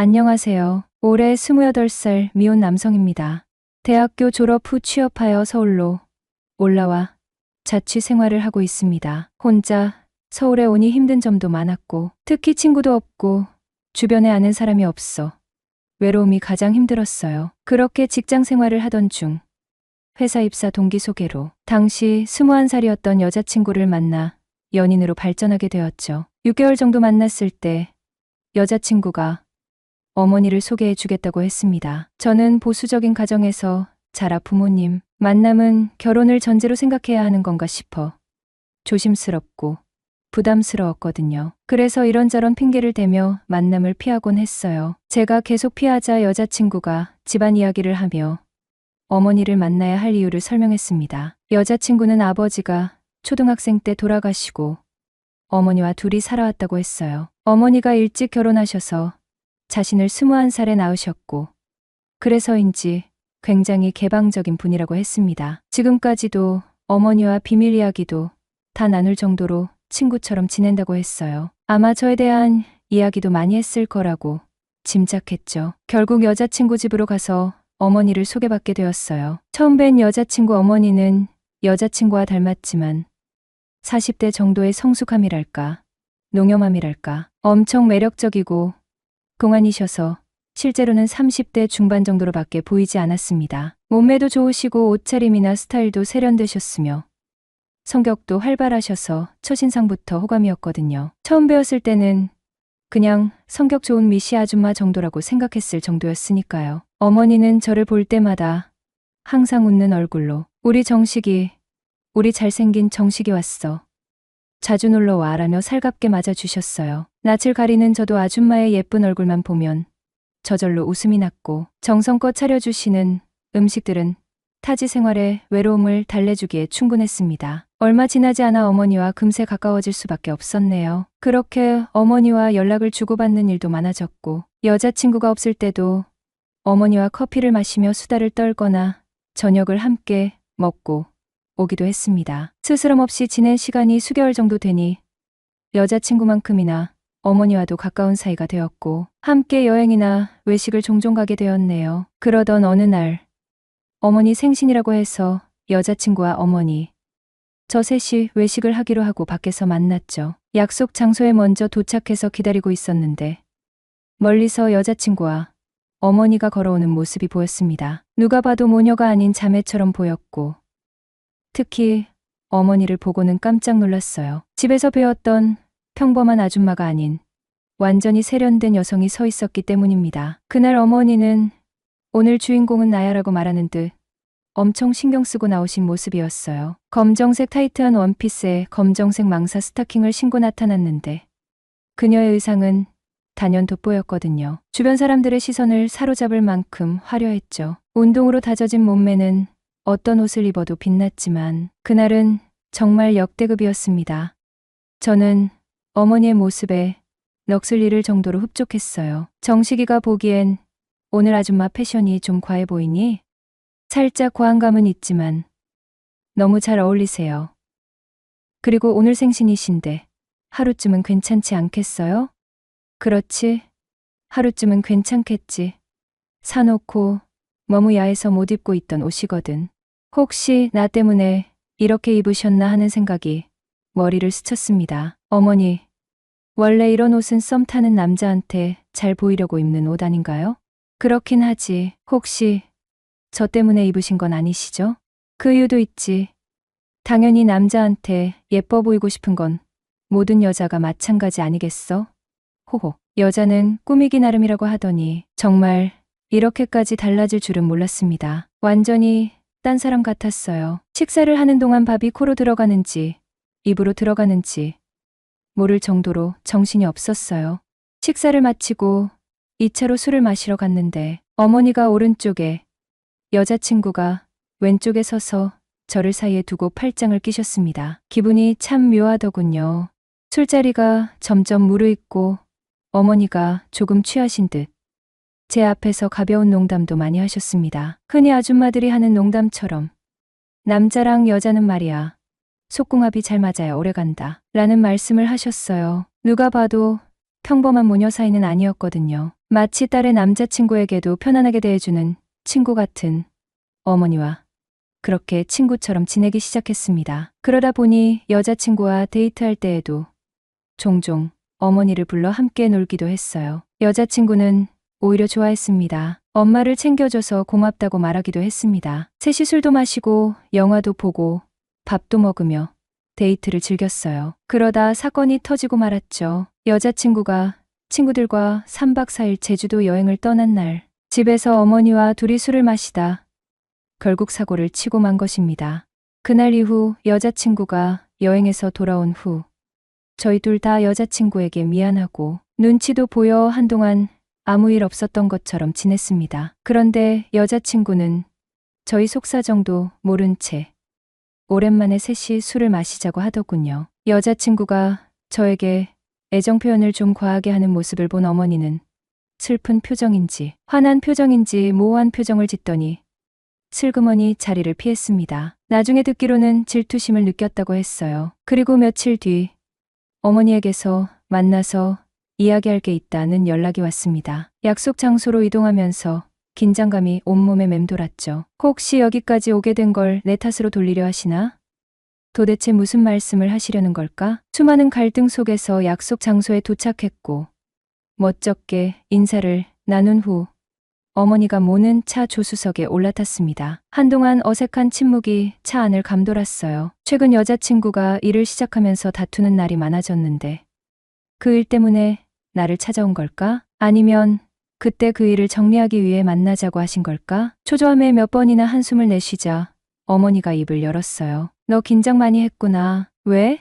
안녕하세요. 올해 28살 미혼 남성입니다. 대학교 졸업 후 취업하여 서울로 올라와 자취 생활을 하고 있습니다. 혼자 서울에 오니 힘든 점도 많았고, 특히 친구도 없고, 주변에 아는 사람이 없어. 외로움이 가장 힘들었어요. 그렇게 직장 생활을 하던 중, 회사 입사 동기 소개로 당시 21살이었던 여자친구를 만나 연인으로 발전하게 되었죠. 6개월 정도 만났을 때 여자친구가 어머니를 소개해 주겠다고 했습니다. 저는 보수적인 가정에서 자라 부모님, 만남은 결혼을 전제로 생각해야 하는 건가 싶어 조심스럽고 부담스러웠거든요. 그래서 이런저런 핑계를 대며 만남을 피하곤 했어요. 제가 계속 피하자 여자친구가 집안 이야기를 하며 어머니를 만나야 할 이유를 설명했습니다. 여자친구는 아버지가 초등학생 때 돌아가시고 어머니와 둘이 살아왔다고 했어요. 어머니가 일찍 결혼하셔서 자신을 21살에 낳으셨고 그래서인지 굉장히 개방적인 분이라고 했습니다. 지금까지도 어머니와 비밀 이야기도 다 나눌 정도로 친구처럼 지낸다고 했어요. 아마 저에 대한 이야기도 많이 했을 거라고 짐작했죠. 결국 여자친구 집으로 가서 어머니를 소개받게 되었어요. 처음 뵌 여자친구 어머니는 여자친구와 닮았지만 40대 정도의 성숙함이랄까, 농염함이랄까, 엄청 매력적이고 동안이셔서 실제로는 30대 중반 정도로밖에 보이지 않았습니다. 몸매도 좋으시고 옷차림이나 스타일도 세련되셨으며 성격도 활발하셔서 첫인상부터 호감이었거든요. 처음 배웠을 때는 그냥 성격 좋은 미시 아줌마 정도라고 생각했을 정도였으니까요. 어머니는 저를 볼 때마다 항상 웃는 얼굴로 우리 정식이, 우리 잘생긴 정식이 왔어. 자주 놀러 와라며 살갑게 맞아주셨어요. 낯을 가리는 저도 아줌마의 예쁜 얼굴만 보면 저절로 웃음이 났고 정성껏 차려주시는 음식들은 타지 생활의 외로움을 달래주기에 충분했습니다. 얼마 지나지 않아 어머니와 금세 가까워질 수밖에 없었네요. 그렇게 어머니와 연락을 주고받는 일도 많아졌고 여자친구가 없을 때도 어머니와 커피를 마시며 수다를 떨거나 저녁을 함께 먹고 오기도 했습니다. 스스럼 없이 지낸 시간이 수개월 정도 되니 여자친구만큼이나 어머니와도 가까운 사이가 되었고 함께 여행이나 외식을 종종 가게 되었네요. 그러던 어느 날 어머니 생신이라고 해서 여자친구와 어머니 저 셋이 외식을 하기로 하고 밖에서 만났죠. 약속 장소에 먼저 도착해서 기다리고 있었는데 멀리서 여자친구와 어머니가 걸어오는 모습이 보였습니다. 누가 봐도 모녀가 아닌 자매처럼 보였고 특히 어머니를 보고는 깜짝 놀랐어요. 집에서 배웠던 평범한 아줌마가 아닌 완전히 세련된 여성이 서 있었기 때문입니다. 그날 어머니는 오늘 주인공은 나야라고 말하는 듯 엄청 신경 쓰고 나오신 모습이었어요. 검정색 타이트한 원피스에 검정색 망사 스타킹을 신고 나타났는데 그녀의 의상은 단연 돋보였거든요. 주변 사람들의 시선을 사로잡을 만큼 화려했죠. 운동으로 다져진 몸매는 어떤 옷을 입어도 빛났지만 그날은 정말 역대급이었습니다. 저는 어머니의 모습에 넋을 잃을 정도로 흡족했어요. 정식이가 보기엔 오늘 아줌마 패션이 좀 과해 보이니? 살짝 고한감은 있지만 너무 잘 어울리세요. 그리고 오늘 생신이신데 하루쯤은 괜찮지 않겠어요? 그렇지. 하루쯤은 괜찮겠지. 사놓고 너무 야해서 못 입고 있던 옷이거든. 혹시 나 때문에 이렇게 입으셨나 하는 생각이 머리를 스쳤습니다. 어머니, 원래 이런 옷은 썸 타는 남자한테 잘 보이려고 입는 옷 아닌가요? 그렇긴 하지. 혹시 저 때문에 입으신 건 아니시죠? 그 이유도 있지. 당연히 남자한테 예뻐 보이고 싶은 건 모든 여자가 마찬가지 아니겠어? 호호. 여자는 꾸미기 나름이라고 하더니 정말 이렇게까지 달라질 줄은 몰랐습니다. 완전히 딴 사람 같았어요. 식사를 하는 동안 밥이 코로 들어가는지 입으로 들어가는지 모를 정도로 정신이 없었어요. 식사를 마치고 2차로 술을 마시러 갔는데 어머니가 오른쪽에 여자친구가 왼쪽에 서서 저를 사이에 두고 팔짱을 끼셨습니다. 기분이 참 묘하더군요. 술자리가 점점 무르익고 어머니가 조금 취하신 듯 제 앞에서 가벼운 농담도 많이 하셨습니다. 흔히 아줌마들이 하는 농담처럼 남자랑 여자는 말이야. 속궁합이 잘 맞아야 오래간다. 라는 말씀을 하셨어요. 누가 봐도 평범한 모녀 사이는 아니었거든요. 마치 딸의 남자친구에게도 편안하게 대해주는 친구 같은 어머니와 그렇게 친구처럼 지내기 시작했습니다. 그러다 보니 여자친구와 데이트할 때에도 종종 어머니를 불러 함께 놀기도 했어요. 여자친구는 오히려 좋아했습니다. 엄마를 챙겨줘서 고맙다고 말하기도 했습니다. 셋이 술도 마시고 영화도 보고 밥도 먹으며 데이트를 즐겼어요. 그러다 사건이 터지고 말았죠. 여자친구가 친구들과 3박 4일 제주도 여행을 떠난 날 집에서 어머니와 둘이 술을 마시다 결국 사고를 치고 만 것입니다. 그날 이후 여자친구가 여행에서 돌아온 후 저희 둘 다 여자친구에게 미안하고 눈치도 보여 한동안 아무 일 없었던 것처럼 지냈습니다. 그런데 여자친구는 저희 속사정도 모른 채 오랜만에 셋이 술을 마시자고 하더군요. 여자친구가 저에게 애정 표현을 좀 과하게 하는 모습을 본 어머니는 슬픈 표정인지 화난 표정인지 모호한 표정을 짓더니 슬그머니 자리를 피했습니다. 나중에 듣기로는 질투심을 느꼈다고 했어요. 그리고 며칠 뒤 어머니에게서 만나서 이야기할 게 있다는 연락이 왔습니다. 약속 장소로 이동하면서 긴장감이 온몸에 맴돌았죠. 혹시 여기까지 오게 된 걸 내 탓으로 돌리려 하시나? 도대체 무슨 말씀을 하시려는 걸까? 수많은 갈등 속에서 약속 장소에 도착했고, 멋쩍게 인사를 나눈 후 어머니가 모는 차 조수석에 올라탔습니다. 한동안 어색한 침묵이 차 안을 감돌았어요. 최근 여자친구가 일을 시작하면서 다투는 날이 많아졌는데 그 일 때문에 나를 찾아온 걸까? 아니면 그때 그 일을 정리하기 위해 만나자고 하신 걸까? 초조함에 몇 번이나 한숨을 내쉬자 어머니가 입을 열었어요. 너 긴장 많이 했구나. 왜?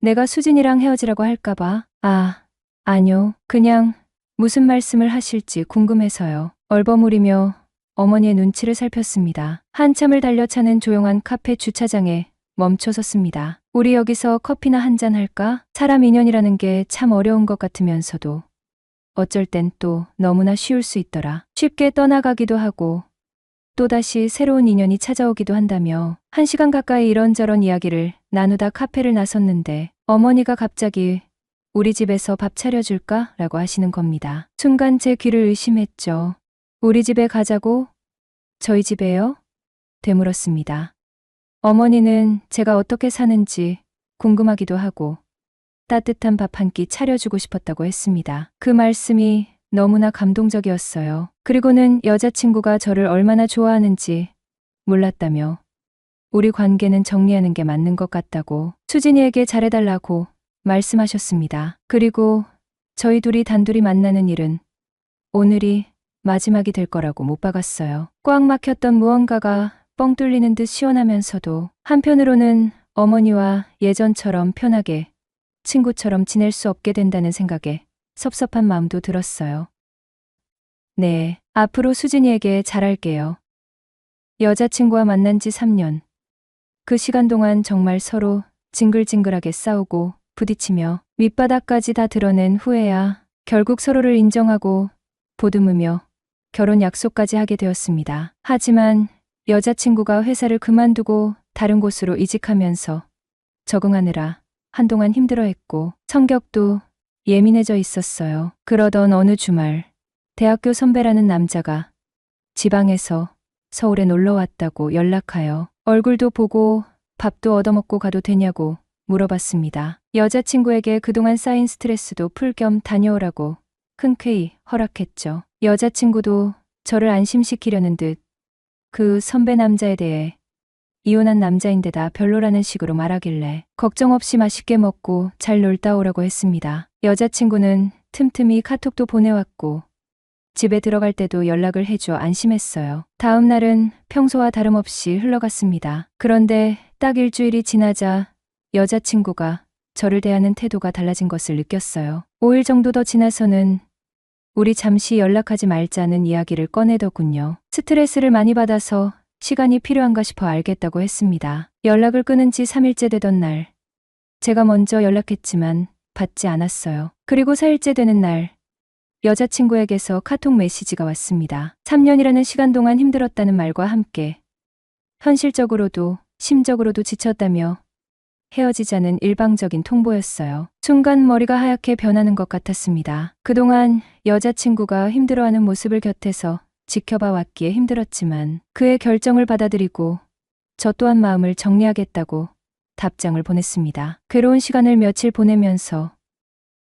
내가 수진이랑 헤어지라고 할까봐. 아, 아니요. 그냥 무슨 말씀을 하실지 궁금해서요. 얼버무리며 어머니의 눈치를 살폈습니다. 한참을 달려 차는 조용한 카페 주차장에 멈춰 섰습니다. 우리 여기서 커피나 한 잔 할까? 사람 인연이라는 게 참 어려운 것 같으면서도 어쩔 땐 또 너무나 쉬울 수 있더라. 쉽게 떠나가기도 하고 또다시 새로운 인연이 찾아오기도 한다며 한 시간 가까이 이런저런 이야기를 나누다 카페를 나섰는데 어머니가 갑자기 우리 집에서 밥 차려줄까? 라고 하시는 겁니다. 순간 제 귀를 의심했죠. 우리 집에 가자고? 저희 집에요? 되물었습니다. 어머니는 제가 어떻게 사는지 궁금하기도 하고 따뜻한 밥 한 끼 차려주고 싶었다고 했습니다. 그 말씀이 너무나 감동적이었어요. 그리고는 여자친구가 저를 얼마나 좋아하는지 몰랐다며 우리 관계는 정리하는 게 맞는 것 같다고 수진이에게 잘해달라고 말씀하셨습니다. 그리고 저희 둘이 단둘이 만나는 일은 오늘이 마지막이 될 거라고 못 박았어요. 꽉 막혔던 무언가가 뻥 뚫리는 듯 시원하면서도 한편으로는 어머니와 예전처럼 편하게 친구처럼 지낼 수 없게 된다는 생각에 섭섭한 마음도 들었어요. 네, 앞으로 수진이에게 잘할게요. 여자친구와 만난 지 3년. 그 시간 동안 정말 서로 징글징글하게 싸우고 부딪히며 밑바닥까지 다 드러낸 후에야 결국 서로를 인정하고 보듬으며 결혼 약속까지 하게 되었습니다. 하지만 여자친구가 회사를 그만두고 다른 곳으로 이직하면서 적응하느라 한동안 힘들어했고 성격도 예민해져 있었어요. 그러던 어느 주말 대학교 선배라는 남자가 지방에서 서울에 놀러 왔다고 연락하여 얼굴도 보고 밥도 얻어먹고 가도 되냐고 물어봤습니다. 여자친구에게 그동안 쌓인 스트레스도 풀 겸 다녀오라고 흔쾌히 허락했죠. 여자친구도 저를 안심시키려는 듯 그 선배 남자에 대해 이혼한 남자인데다 별로라는 식으로 말하길래 걱정 없이 맛있게 먹고 잘 놀다 오라고 했습니다. 여자친구는 틈틈이 카톡도 보내왔고 집에 들어갈 때도 연락을 해줘 안심했어요. 다음 날은 평소와 다름없이 흘러갔습니다. 그런데 딱 일주일이 지나자 여자친구가 저를 대하는 태도가 달라진 것을 느꼈어요. 5일 정도 더 지나서는 우리 잠시 연락하지 말자는 이야기를 꺼내더군요. 스트레스를 많이 받아서 시간이 필요한가 싶어 알겠다고 했습니다. 연락을 끊은 지 3일째 되던 날, 제가 먼저 연락했지만 받지 않았어요. 그리고 4일째 되는 날, 여자친구에게서 카톡 메시지가 왔습니다. 3년이라는 시간 동안 힘들었다는 말과 함께, 현실적으로도 심적으로도 지쳤다며 헤어지자는 일방적인 통보였어요. 순간 머리가 하얗게 변하는 것 같았습니다. 그동안 여자친구가 힘들어하는 모습을 곁에서 지켜봐 왔기에 힘들었지만 그의 결정을 받아들이고 저 또한 마음을 정리하겠다고 답장을 보냈습니다. 괴로운 시간을 며칠 보내면서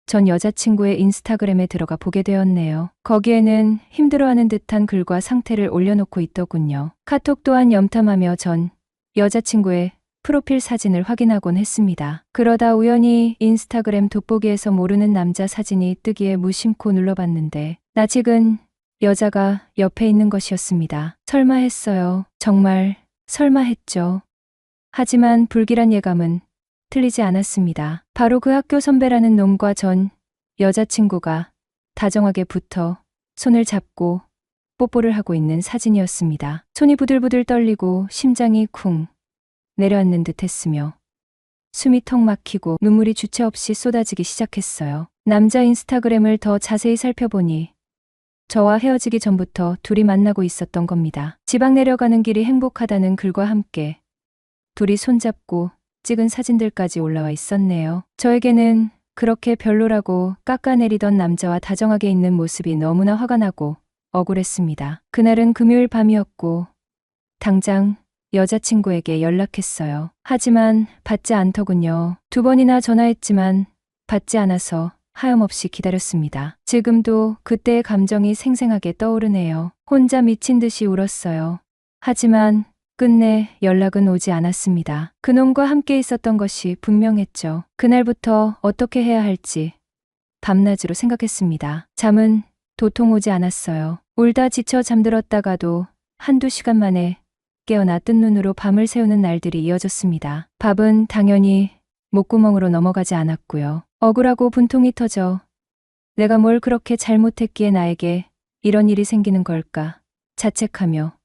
전 여자친구의 인스타그램에 들어가 보게 되었네요. 거기에는 힘들어하는 듯한 글과 상태를 올려놓고 있더군요. 카톡 또한 염탐하며 전 여자친구의 프로필 사진을 확인하곤 했습니다. 그러다 우연히 인스타그램 돋보기에서 모르는 남자 사진이 뜨기에 무심코 눌러봤는데 나직은 여자가 옆에 있는 것이었습니다. 설마 했어요. 정말 설마 했죠. 하지만 불길한 예감은 틀리지 않았습니다. 바로 그 학교 선배라는 놈과 전 여자친구가 다정하게 붙어 손을 잡고 뽀뽀를 하고 있는 사진이었습니다. 손이 부들부들 떨리고 심장이 쿵 내려앉는 듯 했으며 숨이 턱 막히고 눈물이 주체 없이 쏟아지기 시작했어요. 남자 인스타그램을 더 자세히 살펴보니 저와 헤어지기 전부터 둘이 만나고 있었던 겁니다. 지방 내려가는 길이 행복하다는 글과 함께 둘이 손잡고 찍은 사진들까지 올라와 있었네요. 저에게는 그렇게 별로라고 깎아내리던 남자와 다정하게 있는 모습이 너무나 화가 나고 억울했습니다. 그날은 금요일 밤이었고 당장 여자친구에게 연락했어요. 하지만 받지 않더군요. 두 번이나 전화했지만 받지 않아서 하염없이 기다렸습니다. 지금도 그때의 감정이 생생하게 떠오르네요. 혼자 미친 듯이 울었어요. 하지만 끝내 연락은 오지 않았습니다. 그놈과 함께 있었던 것이 분명했죠. 그날부터 어떻게 해야 할지 밤낮으로 생각했습니다. 잠은 도통 오지 않았어요. 울다 지쳐 잠들었다가도 한두 시간 만에 깨어나 뜬 눈으로 밤을 새우는 날들이 이어졌습니다. 밥은 당연히 목구멍으로 넘어가지 않았고요. 억울하고 분통이 터져 내가 뭘 그렇게 잘못했기에 나에게 이런 일이 생기는 걸까 자책하며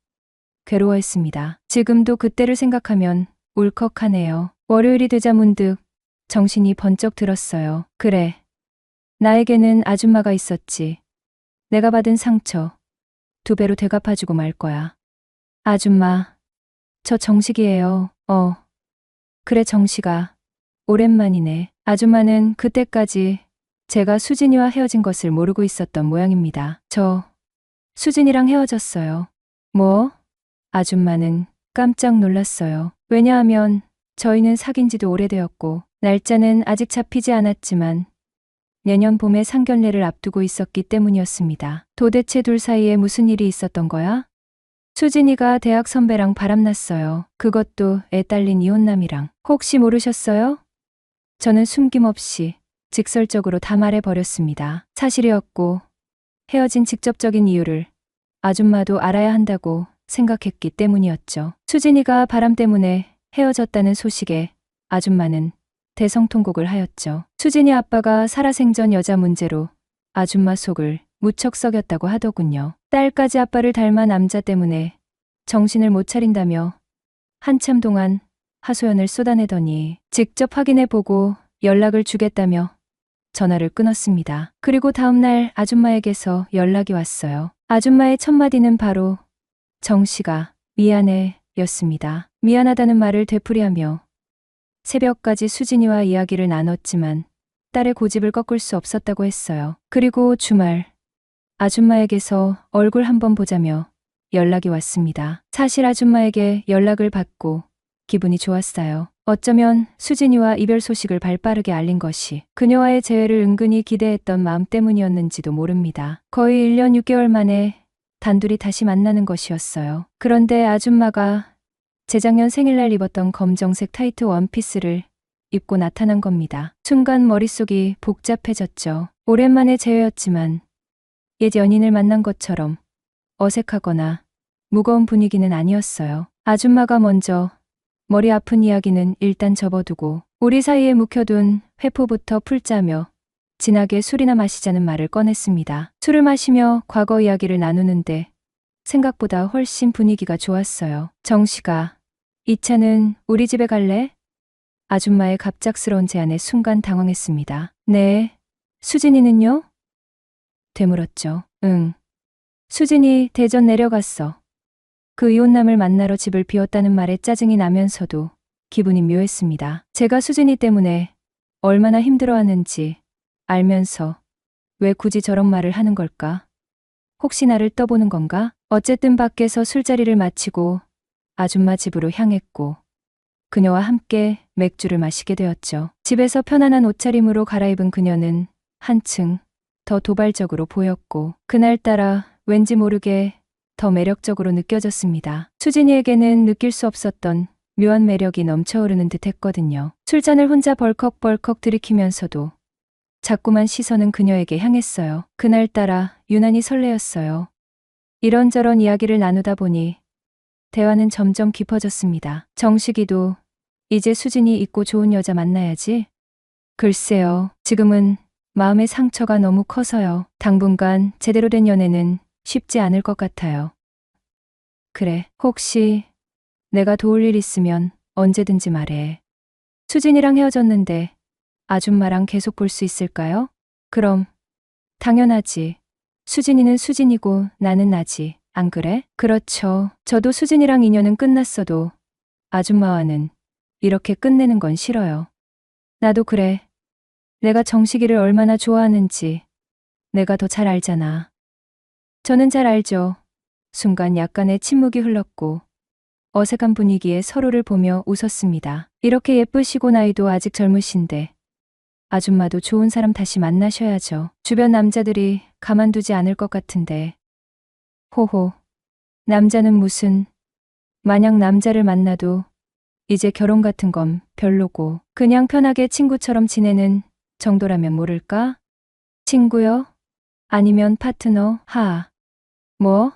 괴로워했습니다. 지금도 그때를 생각하면 울컥하네요. 월요일이 되자 문득 정신이 번쩍 들었어요. 그래. 나에게는 아줌마가 있었지. 내가 받은 상처 두 배로 되갚아주고 말 거야. 아줌마, 저 정식이에요. 어. 그래 정식아. 오랜만이네. 아줌마는 그때까지 제가 수진이와 헤어진 것을 모르고 있었던 모양입니다. 저 수진이랑 헤어졌어요. 뭐? 아줌마는 깜짝 놀랐어요. 왜냐하면 저희는 사귄 지도 오래되었고 날짜는 아직 잡히지 않았지만 내년 봄에 상견례를 앞두고 있었기 때문이었습니다. 도대체 둘 사이에 무슨 일이 있었던 거야? 수진이가 대학 선배랑 바람났어요. 그것도 애 딸린 이혼남이랑. 혹시 모르셨어요? 저는 숨김없이 직설적으로 다 말해버렸습니다. 사실이었고 헤어진 직접적인 이유를 아줌마도 알아야 한다고 생각했기 때문이었죠. 수진이가 바람 때문에 헤어졌다는 소식에 아줌마는 대성통곡을 하였죠. 수진이 아빠가 살아생전 여자 문제로 아줌마 속을 무척 썩였다고 하더군요. 딸까지 아빠를 닮아 남자 때문에 정신을 못 차린다며 한참 동안 하소연을 쏟아내더니 직접 확인해 보고 연락을 주겠다며 전화를 끊었습니다. 그리고 다음날 아줌마에게서 연락이 왔어요. 아줌마의 첫 마디는 바로 정씨가 미안해 였습니다. 미안하다는 말을 되풀이하며 새벽까지 수진이와 이야기를 나눴지만 딸의 고집을 꺾을 수 없었다고 했어요. 그리고 주말 아줌마에게서 얼굴 한번 보자며 연락이 왔습니다. 사실 아줌마에게 연락을 받고 기분이 좋았어요. 어쩌면 수진이와 이별 소식을 발빠르게 알린 것이 그녀와의 재회를 은근히 기대했던 마음 때문이었는지도 모릅니다. 거의 1년 6개월 만에 단둘이 다시 만나는 것이었어요. 그런데 아줌마가 재작년 생일날 입었던 검정색 타이트 원피스를 입고 나타난 겁니다. 순간 머릿속이 복잡해졌죠. 오랜만에 재회였지만 옛 연인을 만난 것처럼 어색하거나 무거운 분위기는 아니었어요. 아줌마가 먼저 머리 아픈 이야기는 일단 접어두고 우리 사이에 묵혀둔 회포부터 풀자며 진하게 술이나 마시자는 말을 꺼냈습니다. 술을 마시며 과거 이야기를 나누는데 생각보다 훨씬 분위기가 좋았어요. 정 씨가 이 차는 우리 집에 갈래? 아줌마의 갑작스러운 제안에 순간 당황했습니다. 네. 수진이는요? 되물었죠. 응. 수진이 대전 내려갔어. 그 이혼남을 만나러 집을 비웠다는 말에 짜증이 나면서도 기분이 묘했습니다. 제가 수진이 때문에 얼마나 힘들어하는지 알면서 왜 굳이 저런 말을 하는 걸까? 혹시 나를 떠보는 건가? 어쨌든 밖에서 술자리를 마치고 아줌마 집으로 향했고 그녀와 함께 맥주를 마시게 되었죠. 집에서 편안한 옷차림으로 갈아입은 그녀는 한층 더 도발적으로 보였고 그날따라 왠지 모르게 더 매력적으로 느껴졌습니다. 수진이에게는 느낄 수 없었던 묘한 매력이 넘쳐흐르는 듯 했거든요. 술잔을 혼자 벌컥벌컥 들이키면서도 자꾸만 시선은 그녀에게 향했어요. 그날따라 유난히 설레었어요. 이런저런 이야기를 나누다 보니 대화는 점점 깊어졌습니다. 정식이도 이제 수진이 있고 좋은 여자 만나야지. 글쎄요, 지금은 마음의 상처가 너무 커서요. 당분간 제대로 된 연애는 쉽지 않을 것 같아요. 그래, 혹시 내가 도울 일 있으면 언제든지 말해. 수진이랑 헤어졌는데 아줌마랑 계속 볼 수 있을까요? 그럼 당연하지. 수진이는 수진이고 나는 나지. 안 그래? 그렇죠. 저도 수진이랑 인연은 끝났어도 아줌마와는 이렇게 끝내는 건 싫어요. 나도 그래. 내가 정식이를 얼마나 좋아하는지 내가 더 잘 알잖아. 저는 잘 알죠. 순간 약간의 침묵이 흘렀고 어색한 분위기에 서로를 보며 웃었습니다. 이렇게 예쁘시고 나이도 아직 젊으신데 아줌마도 좋은 사람 다시 만나셔야죠. 주변 남자들이 가만두지 않을 것 같은데. 호호. 남자는 무슨. 만약 남자를 만나도 이제 결혼 같은 건 별로고 그냥 편하게 친구처럼 지내는 정도라면 모를까? 친구요? 아니면 파트너? 하. 뭐?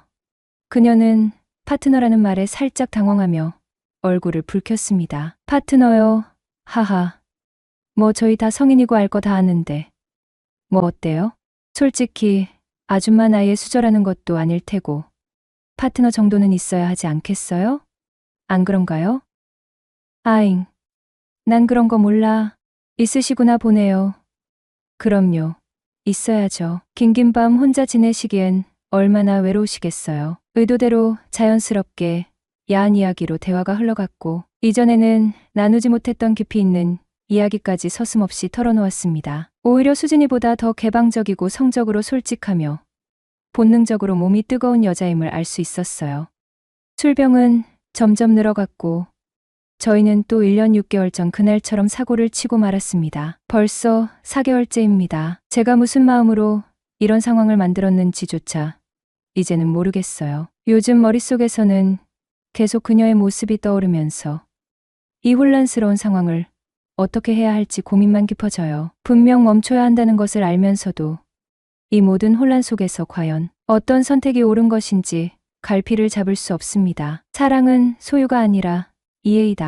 그녀는 파트너라는 말에 살짝 당황하며 얼굴을 붉혔습니다. 파트너요? 하하. 뭐 저희 다 성인이고 알 거 다 아는데. 뭐 어때요? 솔직히 아줌마 나이에 수저라는 것도 아닐 테고 파트너 정도는 있어야 하지 않겠어요? 안 그런가요? 아잉. 난 그런 거 몰라. 있으시구나 보네요. 그럼요. 있어야죠. 긴긴 밤 혼자 지내시기엔 얼마나 외로우시겠어요. 의도대로 자연스럽게 야한 이야기로 대화가 흘러갔고 이전에는 나누지 못했던 깊이 있는 이야기까지 서슴없이 털어놓았습니다. 오히려 수진이보다 더 개방적이고 성적으로 솔직하며 본능적으로 몸이 뜨거운 여자임을 알 수 있었어요. 술병은 점점 늘어갔고 저희는 또 1년 6개월 전 그날처럼 사고를 치고 말았습니다. 벌써 4개월째입니다. 제가 무슨 마음으로 이런 상황을 만들었는지조차 이제는 모르겠어요. 요즘 머릿속에서는 계속 그녀의 모습이 떠오르면서 이 혼란스러운 상황을 어떻게 해야 할지 고민만 깊어져요. 분명 멈춰야 한다는 것을 알면서도 이 모든 혼란 속에서 과연 어떤 선택이 옳은 것인지 갈피를 잡을 수 없습니다. 사랑은 소유가 아니라 이해이다.